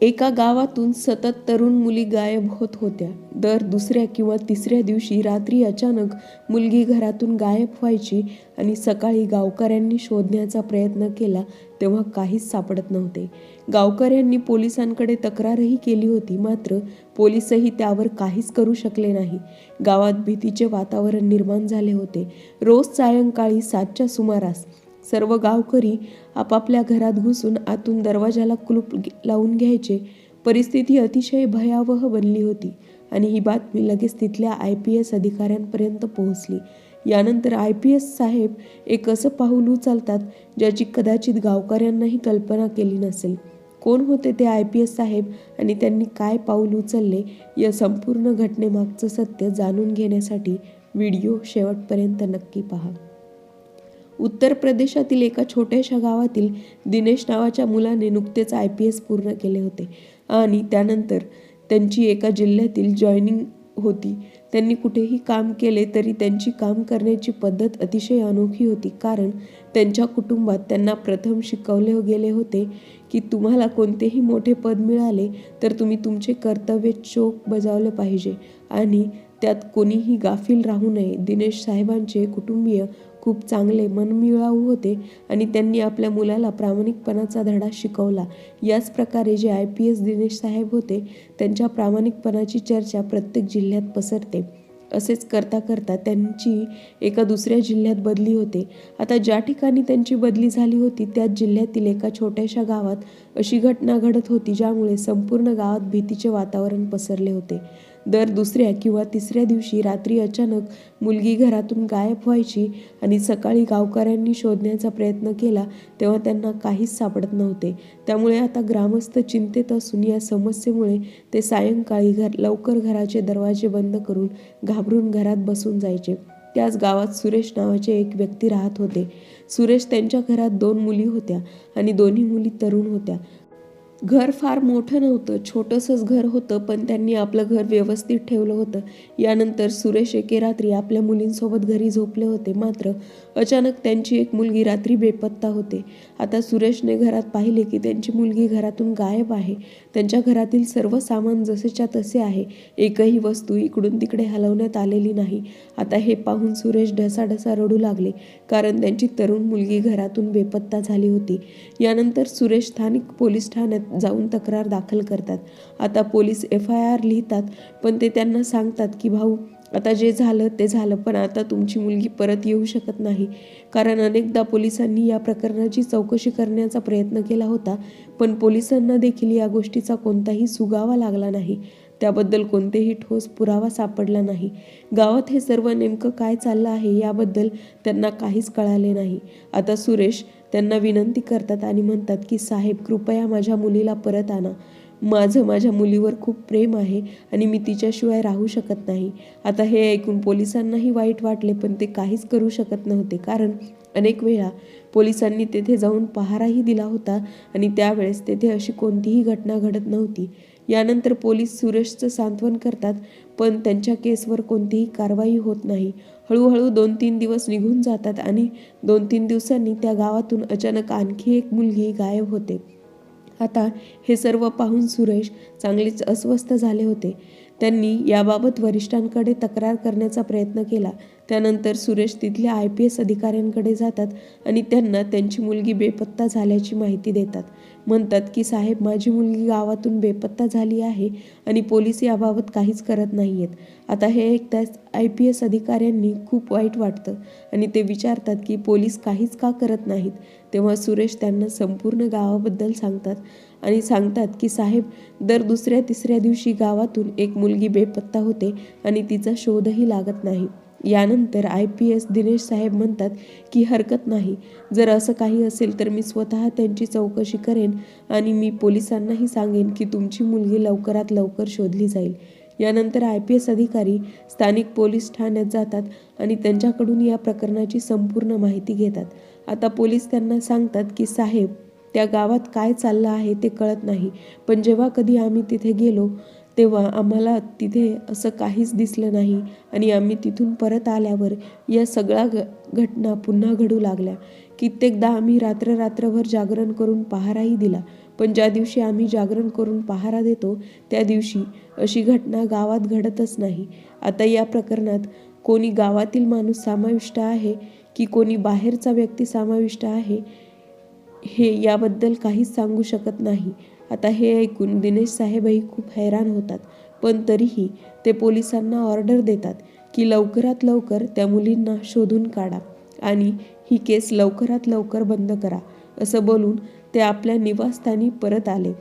एका गावातून सतत तरुण मुली गायब होत होत्या. दर दुसऱ्या किंवा तिसऱ्या दिवशी रात्री अचानक मुलगी घरातून गायब व्हायची आणि सकाळी गावकऱ्यांनी शोधण्याचा प्रयत्न केला तेव्हा काहीच सापडत नव्हते. गावकऱ्यांनी पोलिसांकडे तक्रारही केली होती मात्र पोलीसही त्यावर काहीच करू शकले नाही. गावात भीतीचे वातावरण निर्माण झाले होते. रोज सायंकाळी सातच्या सुमारास सर्व गावकरी आपापल्या घरात घुसून आतून दरवाजाला कुलूप लावून घ्यायचे. परिस्थिती अतिशय भयावह बनली होती आणि ही बातमी लगेच तिथल्या आय पी एस अधिकाऱ्यांपर्यंत पोहोचली. यानंतर आय पी एस साहेब एक असं पाऊल उचलतात ज्याची कदाचित गावकऱ्यांनाही कल्पना केली नसेल. कोण होते ते आय पी एस साहेब आणि त्यांनी काय पाऊल उचलले या संपूर्ण घटनेमागचं सत्य जाणून घेण्यासाठी व्हिडिओ शेवटपर्यंत नक्की पहा. उत्तर प्रदेशातील एका छोट्याशा गावातील दिनेश नावाच्या मुलाने नुकतेच आय पी एस पूर्ण केले होते. आणि त्यानंतर त्यांची एका जिल्ह्यातील जॉईनिंग होती. त्यांनी कुठेही काम केले तरी त्यांची काम करण्याची पद्धत अतिशय अनोखी होती. कारण त्यांच्या कुटुंबात त्यांना प्रथम शिकवले गेले होते की तुम्हाला कोणतेही मोठे पद मिळाले तर तुम्ही तुमचे कर्तव्य चोख बजावले पाहिजे. आणि त्यात कोणीही गाफील राहू नये. दिनेश साहेबांचे कुटुंबीय खूप चांगले मनमिळावू होते आणि त्यांनी आपल्या मुलाला प्रामाणिकपणाचा धडा शिकवला. याच प्रकारे जे आय पी एस दिनेश साहेब होते त्यांच्या प्रामाणिकपणाची चर्चा प्रत्येक जिल्ह्यात पसरते. असेच करता करता त्यांची एका दुसऱ्या जिल्ह्यात बदली होते. आता ज्या ठिकाणी त्यांची बदली झाली होती त्याच जिल्ह्यातील एका छोट्याशा गावात अशी घटना घडत होती ज्यामुळे संपूर्ण गावात भीतीचे वातावरण पसरले होते. दर दुसऱ्या किंवा तिसऱ्या दिवशी रात्री अचानक मुलगी घरातून गायब व्हायची आणि सकाळी गावकऱ्यांनी शोधण्याचा प्रयत्न केला तेव्हा त्यांना काहीच सापडत नव्हते. त्यामुळे आता ग्रामस्थ चिंतेत असून या समस्येमुळे ते सायंकाळी घर लवकर घराचे दरवाजे बंद करून घाबरून घरात बसून जायचे. त्याच गावात सुरेश नावाचे एक व्यक्ती राहत होते. सुरेश त्यांच्या घरात दोन मुली होत्या आणि दोन्ही मुली तरुण होत्या. घर फार मोठं नव्हतं छोटंसंच घर होतं पण त्यांनी आपलं घर व्यवस्थित ठेवलं होतं. यानंतर सुरेश एके रात्री आपल्या मुलींसोबत घरी झोपले होते. मात्र अचानक त्यांची एक मुलगी रात्री बेपत्ता होते. आता सुरेशने घरात पाहिले की त्यांची मुलगी घरातून गायब आहे. त्यांच्या घरातील सर्व सामान जसेच्या तसे आहे. एकही वस्तू इकडून तिकडे हलवण्यात आलेली नाही. आता हे पाहून सुरेश ढसाढसा रडू लागले कारण त्यांची तरुण मुलगी घरातून बेपत्ता झाली होती. यानंतर सुरेश स्थानिक पोलीस ठाण्यात जाऊन तक्रार दाखल करतात. आता पोलीस एफ आय आर लिहितात पण ते त्यांना सांगतात की भाऊ आता जे झालं ते झालं. पण आता तुमची मुलगी परत येऊ शकत नाही. कारण अनेकदा पोलिसांनी या प्रकरणाची चौकशी करण्याचा प्रयत्न केला होता पण पोलिसांना देखील या गोष्टीचा कोणताही सुगावा लागला नाही. त्याबद्दल कोणतेही ठोस पुरावा सापडला नाही. गावात हे सर्व नेमकं काय चाललं आहे याबद्दल त्यांना काहीच कळाले नाही. आता सुरेश त्यांना विनंती करतात आणि म्हणतात की साहेब कृपया माझ्या मुलीला परत आणा. माझं माझ्या मुलीवर खूप प्रेम आहे आणि मी तिच्याशिवाय राहू शकत नाही. आता हे ऐकून पोलिसांनाही वाईट वाटले पण ते काहीच करू शकत नव्हते. कारण अनेक वेळा पोलिसांनी तेथे जाऊन पहाराही दिला होता आणि त्यावेळेस तेथे अशी कोणतीही घटना घडत नव्हती. यानंतर पोलीस सुरेशचं सांत्वन करतात पण त्यांच्या केसवर कोणतीही कारवाई होत नाही. हळूहळू दोन तीन दिवस निघून जातात आणि दोन तीन दिवसांनी त्या गावातून अचानक आणखी एक मुलगी गायब होते. आता हे सर्व पाहून सुरेश चांगलेच अस्वस्थ झाले होते. त्यांनी याबाबत वरिष्ठांकडे तक्रार करण्याचा प्रयत्न केला. त्यानंतर सुरेश तिथल्या आय पी एस अधिकाऱ्यांकडे जातात आणि त्यांना त्यांची मुलगी बेपत्ता झाल्याची माहिती देतात. म्हणतात की साहेब माझी मुलगी गावातून बेपत्ता झाली आहे आणि पोलीस याबाबत काहीच करत नाही आहेत आता हे ऐकताच आय पी एस अधिकाऱ्यांनी खूप वाईट वाटतं आणि ते विचारतात की पोलीस काहीच का करत नाहीत? तेव्हा सुरेश त्यांना संपूर्ण गावाबद्दल सांगतात. आणि सांगतात की साहेब दर दुसऱ्या तिसऱ्या दिवशी गावातून एक मुलगी बेपत्ता होते आणि तिचा शोधही लागत नाही. यानंतर आय पी एस दिनेश साहेब म्हणतात की हरकत नाही. जर असं काही असेल तर मी स्वतः त्यांची चौकशी करेन आणि मी पोलिसांनाही सांगेन की तुमची मुलगी लवकरात लवकर शोधली जाईल. यानंतर आय पी एस अधिकारी स्थानिक पोलीस ठाण्यात जातात आणि त्यांच्याकडून या प्रकरणाची संपूर्ण माहिती घेतात. आता पोलीस त्यांना सांगतात की साहेब त्या गावात काय चाललं आहे ते कळत नाही. पण जेव्हा कधी आम्ही तिथे गेलो तेव्हा आम्हाला तिथे असं काहीच दिसलं नाही आणि आम्ही तिथून परत आल्यावर या सगळ्या घ घटना पुन्हा घडू लागल्या. कित्येकदा आम्ही रात्र रात्रभर जागरण करून पहाराही दिला. पण ज्या दिवशी आम्ही जागरण करून पहारा देतो त्या दिवशी अशी घटना गावात घडतच नाही. आता या प्रकरणात कोणी गावातील माणूस समाविष्ट आहे की कोणी बाहेरचा व्यक्ती समाविष्ट आहे? हे याबद्दल काहीच सांगू शकत नाही. आता हे ऐकून दिनेश साहेबही खूप हैराण होतात. पण तरीही ते पोलिसांना ऑर्डर देतात की लवकरात लवकर त्या मुलींना शोधून काढा आणि ही केस लवकरात लवकर बंद करा असं बोलून ते आपल्या निवासस्थानी परत आले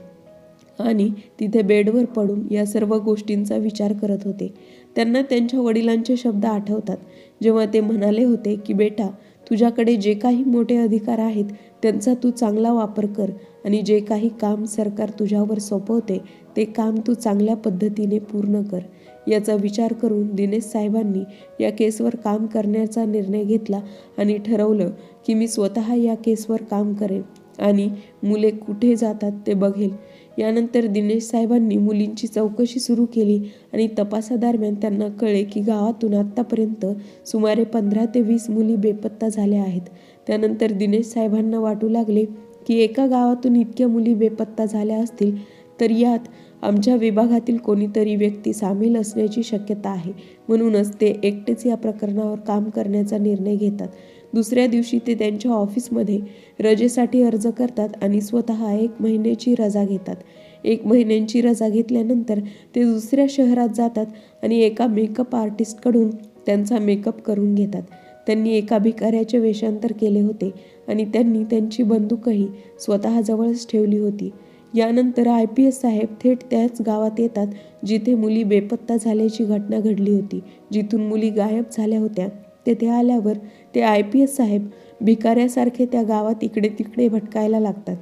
आणि तिथे बेडवर पडून या सर्व गोष्टींचा विचार करत होते. त्यांना त्यांच्या वडिलांचे शब्द आठवतात. जेव्हा ते म्हणाले होते की बेटा तुझ्याकडे जे काही मोठे अधिकार आहेत त्यांचा तू चांगला वापर कर आणि जे काही काम सरकार तुझ्यावर सोपवते ते काम तू चांगल्या पद्धतीने पूर्ण कर. याचा विचार करून दिनेश साहेबांनी या केसवर काम करण्याचा निर्णय घेतला आणि ठरवलं की मी स्वतः या केसवर काम करेन आणि मुले कुठे जातात ते बघेल. यानंतर दिनेश साहेबांनी मुलींची चौकशी सुरू केली आणि तपासादरम्यान त्यांना कळे की गावातून आत्तापर्यंत सुमारे पंधरा ते वीस मुली बेपत्ता झाल्या आहेत. त्यानंतर दिनेश साहेबांना वाटू लागले की एका गावातून इतक्या मुली बेपत्ता झाल्या असतील तर यात आमच्या विभागातील कोणीतरी व्यक्ती सामील असण्याची शक्यता आहे. म्हणूनच ते एकटेच या प्रकरणावर काम करण्याचा निर्णय घेतात. दुसऱ्या दिवशी ते त्यांच्या ऑफिसमध्ये रजेसाठी अर्ज करतात आणि स्वतः एक महिन्याची रजा घेतात. एक महिन्यांची रजा घेतल्यानंतर ते दुसऱ्या शहरात जातात आणि एका मेकअप आर्टिस्टकडून त्यांचा मेकअप करून घेतात. त्यांनी एका भिकाऱ्याचे वेषांतर केले होते आणि त्यांनी त्यांची बंदूकही स्वतःजवळच ठेवली होती. यानंतर आय पी एस साहेब थेट त्याच गावात येतात जिथे मुली बेपत्ता झाल्याची घटना घडली होती. जिथून मुली गायब झाल्या होत्या तेथे आल्यावर ते आय पी एस साहेब भिकाऱ्यासारखे त्या गावात इकडे तिकडे भटकायला लागतात.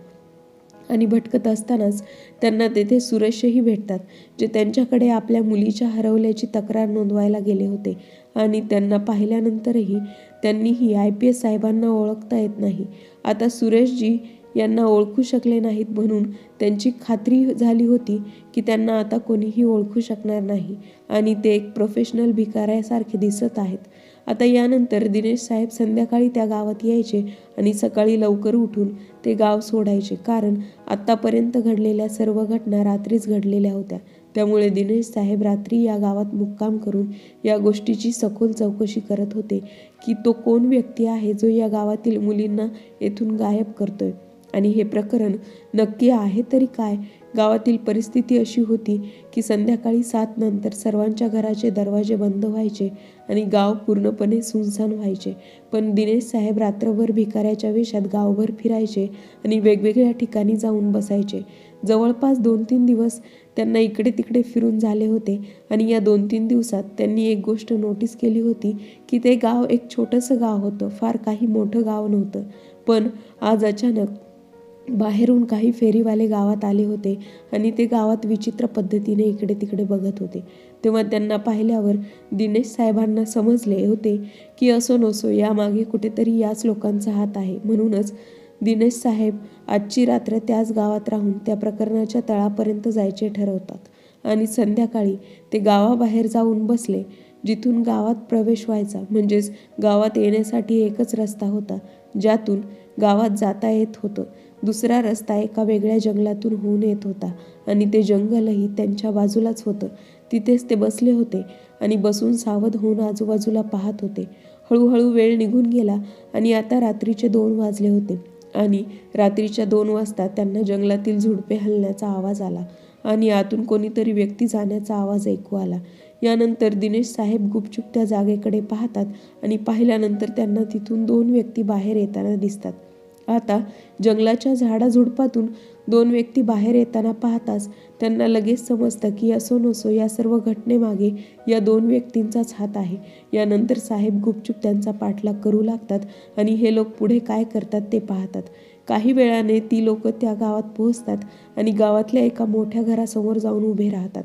आणि भटकत असतानाच त्यांना तेथे सुरेशही भेटतात जे त्यांच्याकडे आपल्या मुलीच्या हरवल्याची तक्रार नोंदवायला गेले होते. आणि त्यांना पाहिल्यानंतरही त्यांनीही आय पी एस साहेबांना ओळखता येत नाही. आता सुरेशजी यांना ओळखू शकले नाहीत म्हणून त्यांची खात्री झाली होती की त्यांना आता कोणीही ओळखू शकणार नाही. आणि ते एक प्रोफेशनल भिकाऱ्यासारखे दिसत आहेत. आता यानंतर दिनेश साहेब संध्याकाळी त्या गावात यायचे आणि सकाळी लवकर उठून ते गाव सोडायचे. कारण आत्तापर्यंत घडलेल्या सर्व घटना रात्रीच घडलेल्या होत्या. त्यामुळे दिनेश साहेब रात्री या गावात मुक्काम करून या गोष्टीची सखोल चौकशी करत होते की तो कोण व्यक्ती आहे जो या गावातील मुलींना येथून गायब करतोय. आणि हे प्रकरण नक्की आहे तरी काय गावातील परिस्थिती अशी होती की संध्याकाळी सात नंतर सर्वांच्या घराचे दरवाजे बंद व्हायचे आणि गाव पूर्णपणे सुनसान व्हायचे. पण दिनेश साहेब रात्रभर भिकाऱ्याच्या वेशात गावभर फिरायचे आणि वेगवेगळ्या ठिकाणी जाऊन बसायचे. जवळपास दोन तीन दिवस त्यांना इकडे तिकडे फिरून झाले होते आणि या दोन तीन दिवसात त्यांनी एक गोष्ट नोटीस केली होती की ते गाव एक छोटंसं गाव होतं फार काही मोठं गाव नव्हतं. पण आज अचानक बाहेरून काही फेरीवाले गावात आले होते आणि ते गावात विचित्र पद्धतीने इकडे तिकडे बघत होते. तेव्हा त्यांना पाहिल्यावर दिनेश साहेबांना समजले होते की असो नसो यामागे कुठेतरी याच लोकांचा हात आहे. म्हणूनच दिनेश साहेब आजची रात्र त्याच गावात राहून त्या प्रकरणाच्या तळापर्यंत जायचे ठरवतात आणि संध्याकाळी ते गावाबाहेर जाऊन बसले. जिथून गावात प्रवेश व्हायचा म्हणजेच गावात येण्यासाठी एकच रस्ता होता ज्यातून गावात जाता येत होतं. दुसरा रस्ता एका वेगळ्या जंगलातून होऊन येत होता आणि ते जंगलही त्यांच्या बाजूलाच होतं. तिथेच ते बसले होते आणि बसून सावध होऊन आजूबाजूला पाहत होते. हळूहळू वेळ निघून गेला आणि आता रात्रीचे दोन वाजले होते आणि रात्रीच्या दोन वाजता त्यांना जंगलातील झुडपे हलण्याचा आवाज आला आणि आतून कोणीतरी व्यक्ती जाण्याचा आवाज ऐकू आला. यानंतर दिनेश साहेब गुपचूप त्या जागेकडे पाहतात आणि पाहिल्यानंतर त्यांना तिथून दोन व्यक्ती बाहेर येताना दिसतात. आता जंगलाच्या झाडाझुडपातून दोन व्यक्ती बाहेर येताना पाहताच त्यांना लगेच समजतं की असो नसो या सर्व घटनेमागे या दोन व्यक्तींचाच हात आहे. यानंतर साहेब गुपचूप त्यांचा पाठलाग करू लागतात आणि हे लोक पुढे काय करतात ते पाहतात. काही वेळाने ती लोक त्या गावात पोहोचतात आणि गावातल्या एका मोठ्या घरासमोर जाऊन उभे राहतात.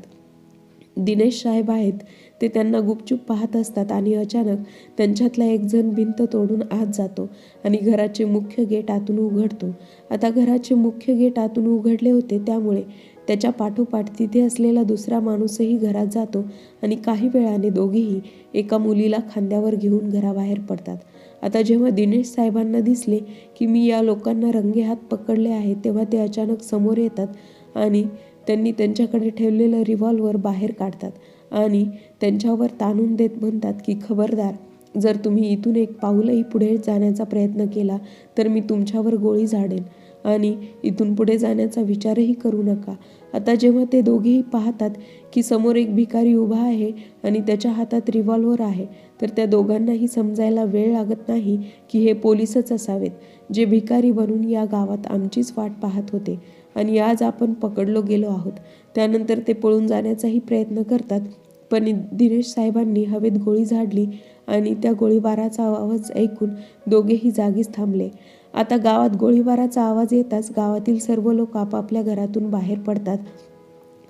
दिनेश साहेब आहेत ते त्यांना गुपचूप पाहत असतात आणि अचानक त्यांच्यातला एक जण भिंत तोडून आत जातो आणि घराचे मुख्य गेट आतून उघडतो. आता घराचे मुख्य गेट आतून उघडले होते त्यामुळे त्याच्या पाठोपाठ तिथे असलेला दुसरा माणूसही घरात जातो आणि काही वेळाने दोघेही एका मुलीला खांद्यावर घेऊन घराबाहेर पडतात. आता जेव्हा दिनेश साहेबांना दिसले की मी या लोकांना रंगेहात पकडले आहे तेव्हा ते अचानक समोर येतात आणि त्यांनी त्यांच्याकडे ठेवलेलं रिव्हॉल्वर बाहेर काढतात आणि त्यांच्यावर ताणून देत म्हणतात की खबरदार जर तुम्ही इथून एक पाऊलही पुढे जाण्याचा प्रयत्न केला तर मी तुमच्यावर गोळी झाडेन आणि इथून पुढे जाण्याचा विचारही करू नका. आता जेव्हा ते दोघेही पाहतात की समोर एक भिकारी उभा आहे आणि त्याच्या हातात रिव्हॉल्वर आहे तर त्या दोघांनाही समजायला वेळ लागत नाही की हे पोलीसच असावेत. जे भिकारी बनून या गावात आमचीच वाट पाहत होते आणि आज आपण पकडलो गेलो आहोत. त्यानंतर ते पळून जाण्याचाही प्रयत्न करतात. पण दिनेश साहेबांनी हवेत गोळी झाडली आणि त्या गोळीबाराचा आवाज ऐकून दोघेही जागीच थांबले. आता गावात गोळीबाराचा आवाज येताच गावातील सर्व लोक आपापल्या घरातून बाहेर पडतात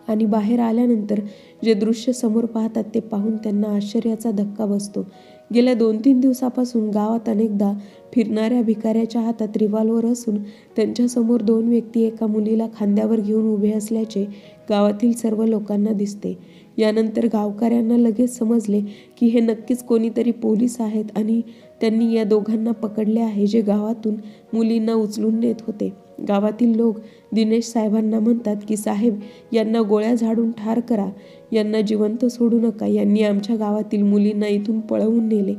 आणि बाहेर आल्यानंतर जे दृश्य समोर पाहतात ते पाहून त्यांना आश्चर्याचा धक्का बसतो. गेल्या दोन तीन दिवसापासून गावात अनेकदा फिरणाऱ्या भिकाऱ्याच्या हातात रिव्हॉल्वर असून त्यांच्यासमोर दोन व्यक्ती एका मुलीला खांद्यावर घेऊन उभे असल्याचे गावातील सर्व लोकांना दिसते. यानंतर गावकऱ्यांना लगेच समजले की हे नक्कीच कोणीतरी पोलीस आहेत आणि त्यांनी या दोघांना पकडले आहे जे गावातून मुलींना उचलून नेत होते. गावातील लोक दिनेश साहेबांना म्हणतात की साहेब यांना गोळ्या झाडून ठार करा. यांना जिवंत सोडू नका. यांनी आमच्या गावातील मुलींना इथून पळवून नेले.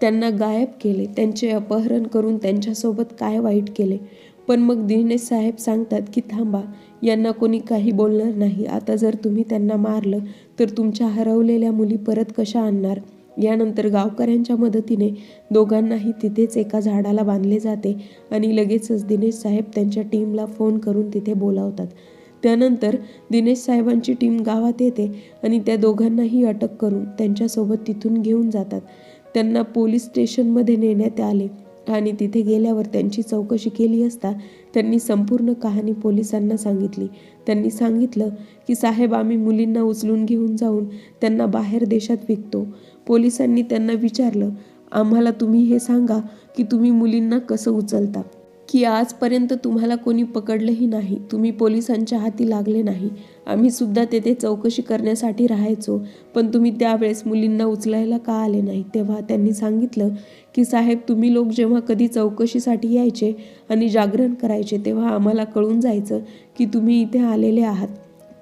त्यांना गायब केले. त्यांचे अपहरण करून त्यांच्यासोबत काय वाईट केले? पण मग दिनेश साहेब सांगतात की थांबा यांना कोणी काही बोलणार नाही. आता जर तुम्ही त्यांना मारलं तर तुमच्या हरवलेल्या मुली परत कशा आणणार यानंतर गावकऱ्यांच्या मदतीने दोघांनाही तिथेच एका झाडाला बांधले जाते आणि लगेचच दिनेश साहेब त्यांच्या टीमला फोन करून तिथे बोलावतात. त्यानंतर दिनेश साहेबांची टीम गावात येते आणि त्या दोघांनाही अटक करून त्यांच्यासोबत तिथून घेऊन जातात. त्यांना पोलीस स्टेशनमध्ये नेण्यात आले आणि तिथे गेल्यावर त्यांची चौकशी केली असता त्यांनी संपूर्ण कहाणी पोलिसांना सांगितली. त्यांनी सांगितलं की साहेब आम्ही मुलींना उचलून घेऊन जाऊन त्यांना बाहेर देशात विकतो. पोलिसांनी त्यांना विचारलं आम्हाला तुम्ही हे सांगा की तुम्ही मुलींना कसं उचलता? की आजपर्यंत तुम्हाला कोणी पकडलंही नाही. तुम्ही पोलिसांच्या हाती लागले नाही. आम्ही सुद्धा तेथे चौकशी करण्यासाठी राहायचो. पण तुम्ही त्यावेळेस मुलींना उचलायला का आले नाही? तेव्हा त्यांनी सांगितलं की साहेब तुम्ही लोक जेव्हा कधी चौकशीसाठी यायचे आणि जागरण करायचे तेव्हा आम्हाला कळून जायचं की तुम्ही इथे आलेले आहात.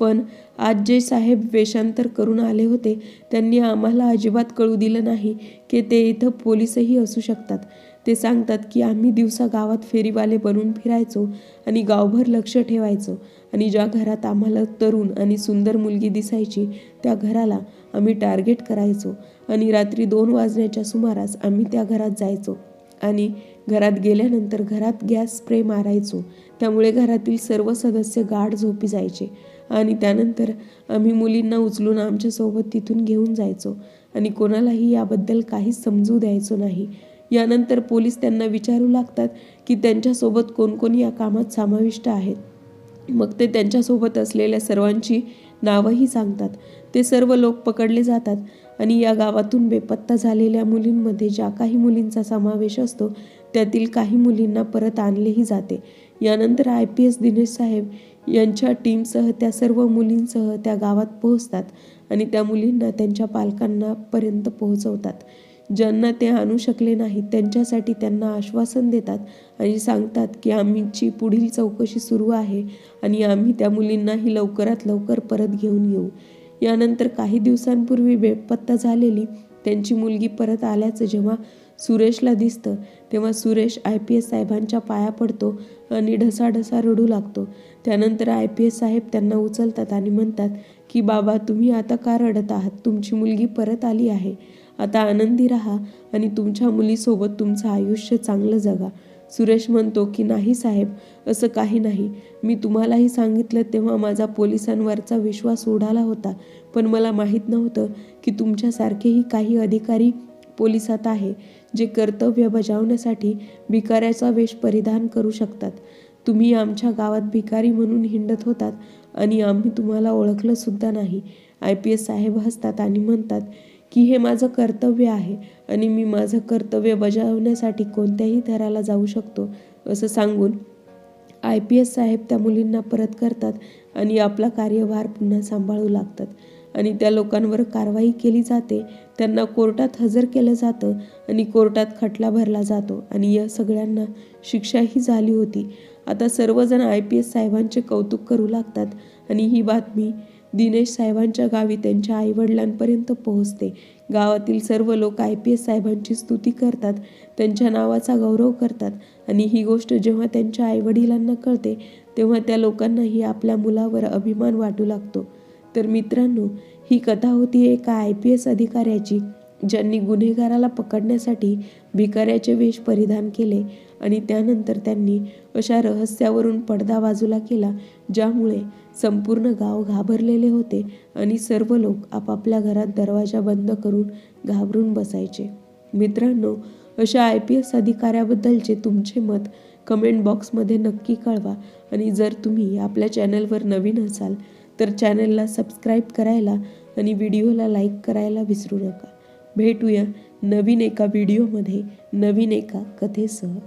पण आज जे साहेब वेषांतर करून आले होते त्यांनी आम्हाला अजिबात कळू दिलं नाही की ते इथं पोलीसही असू शकतात. ते सांगतात की आम्ही दिवसा गावात फेरीवाले बनून फिरायचो आणि गावभर लक्ष ठेवायचो. आणि ज्या घरात आम्हाला तरुण आणि सुंदर मुलगी दिसायची त्या घराला आम्ही टार्गेट करायचो. आणि रात्री दोन वाजण्याच्या सुमारास आम्ही त्या घरात जायचो. आणि घरात गेल्यानंतर घरात गॅस स्प्रे मारायचो. त्यामुळे घरातील सर्व सदस्य गाढ झोपी जायचे. आणि त्यानंतर आम्ही मुलींना उचलून आमच्यासोबत तिथून घेऊन जायचो. आणि कोणालाही याबद्दल काहीच समजू द्यायचो नाही. यानंतर पोलीस त्यांना विचारू लागतात की त्यांच्यासोबत कोणकोण या कामात समाविष्ट आहेत. मग ते त्यांच्यासोबत असलेल्या सर्वांची नावंही सांगतात. ते सर्व लोक पकडले जातात आणि या गावातून बेपत्ता झालेल्या मुलींमध्ये ज्या काही मुलींचा समावेश असतो त्यातील काही मुलींना परत आणलेही जाते. यानंतर आय पी एस दिनेश साहेब यांच्या टीमसह त्या सर्व मुलींसह त्या गावात पोहोचतात आणि त्या मुलींना त्यांच्या पालकांना पर्यंत पोहोचवतात. ज्यांना ते आणू शकले नाहीत त्यांच्यासाठी त्यांना आश्वासन देतात आणि सांगतात की आमची पुढील चौकशी सुरू आहे आणि आम्ही त्या मुलींनाही लवकरात लवकर परत घेऊन येऊ. यानंतर काही दिवसांपूर्वी बेपत्ता झालेली त्यांची मुलगी परत आल्याचं जेव्हा सुरेशला दिसतं तेव्हा सुरेश आय पी एस साहेबांच्या पाया पडतो आणि ढसाढसा रडू लागतो. त्यानंतर आय पी एस साहेब त्यांना उचलतात आणि म्हणतात की बाबा तुम्ही आता का रडत आहात? तुमची मुलगी परत आली आहे. आता आनंदी राहा आणि तुमच्या मुलीसोबत तुमचं आयुष्य चांगलं जगा. सुरेश म्हणतो की नाही साहेब असं काही नाही. मी तुम्हालाही सांगितलं तेव्हा माझा पोलिसांवरचा विश्वास उडाला होता. पण मला माहीत नव्हतं की तुमच्यासारखेही काही अधिकारी पोलिसात आहे जे कर्तव्य बजावण्यासाठी भिकाऱ्याचा वेश परिधान करू शकतात. तुम्ही आमच्या गावात भिकारी म्हणून हिंडत होतात आणि आम्ही तुम्हाला ओळखलं सुद्धा नाही. आय पी एस साहेब हसतात आणि म्हणतात की हे माझं कर्तव्य आहे आणि मी माझं कर्तव्य बजावण्यासाठी कोणत्याही थराला जाऊ शकतो असं सांगून आय पी एस साहेब त्या मुलींना परत करतात आणि आपला कार्यभार पुन्हा सांभाळू लागतात. आणि त्या लोकांवर कारवाई केली जाते त्यांना कोर्टात हजर केलं जातं आणि कोर्टात खटला भरला जातो आणि या सगळ्यांना शिक्षाही झाली होती. आता सर्वजण आय पी एस साहेबांचे कौतुक करू लागतात आणि ही बातमी दिनेश साहेबांच्या गावी त्यांच्या आईवडिलांपर्यंत पोहोचते. गावातील सर्व लोक आय पी एस साहेबांची स्तुती करतात त्यांच्या नावाचा गौरव करतात आणि ही गोष्ट जेव्हा त्यांच्या आईवडिलांना कळते तेव्हा त्या लोकांनाही आपल्या मुलावर अभिमान वाटू लागतो. तर मित्रांनो ही कथा होती एका आय पी एस अधिकाऱ्याची ज्यांनी गुन्हेगाराला पकडण्यासाठी भिकाऱ्याचे वेश परिधान केले. आणि त्यानंतर त्यांनी अशा रहस्यावरून पडदा बाजूला केला ज्यामुळे संपूर्ण गाव घाबरलेले होते आणि सर्व लोक आपापल्या घरात दरवाजा बंद करून घाबरून बसायचे. मित्रांनो अशा आय पी एस अधिकाऱ्याबद्दलचे तुमचे मत कमेंट बॉक्समध्ये नक्की कळवा आणि जर तुम्ही आपल्या चॅनलवर नवीन असाल तर चॅनलला सबस्क्राईब करायला आणि व्हिडिओला लाईक करायला विसरू नका. भेटूया नवीन एका व्हिडिओमध्ये नवीन एका कथेसह.